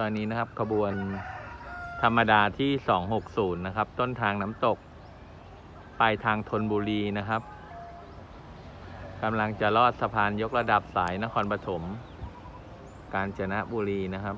ตอนนี้นะครับขบวนธรรมดาที่ 260 นะครับ ต้นทางน้ำตก ปลายทางธนบุรีนะครับกำลังจะลอดสะพานยกระดับสายนครปฐม กาญจนบุรีนะครับ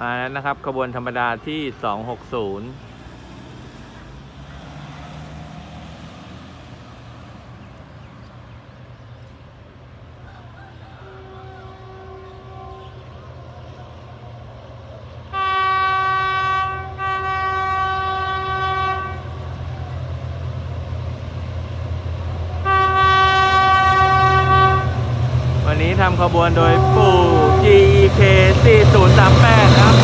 มาแล้วนะครับขบวนธรรมดาที่ 260 นี้ทำขบวนโดยปู่ GEK 4038 ครับ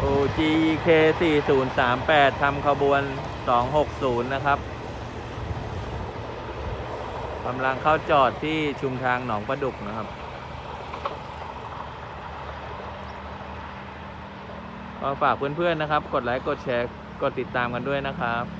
ปู่ GEK 4038ทำขบวน 260 นะครับกำลังเข้าจอดที่ชุมทางหนองประดุกนะครับ ก็ฝากเพื่อนๆนะครับ กดไลค์กดแชร์กดติดตามกันด้วยนะครับ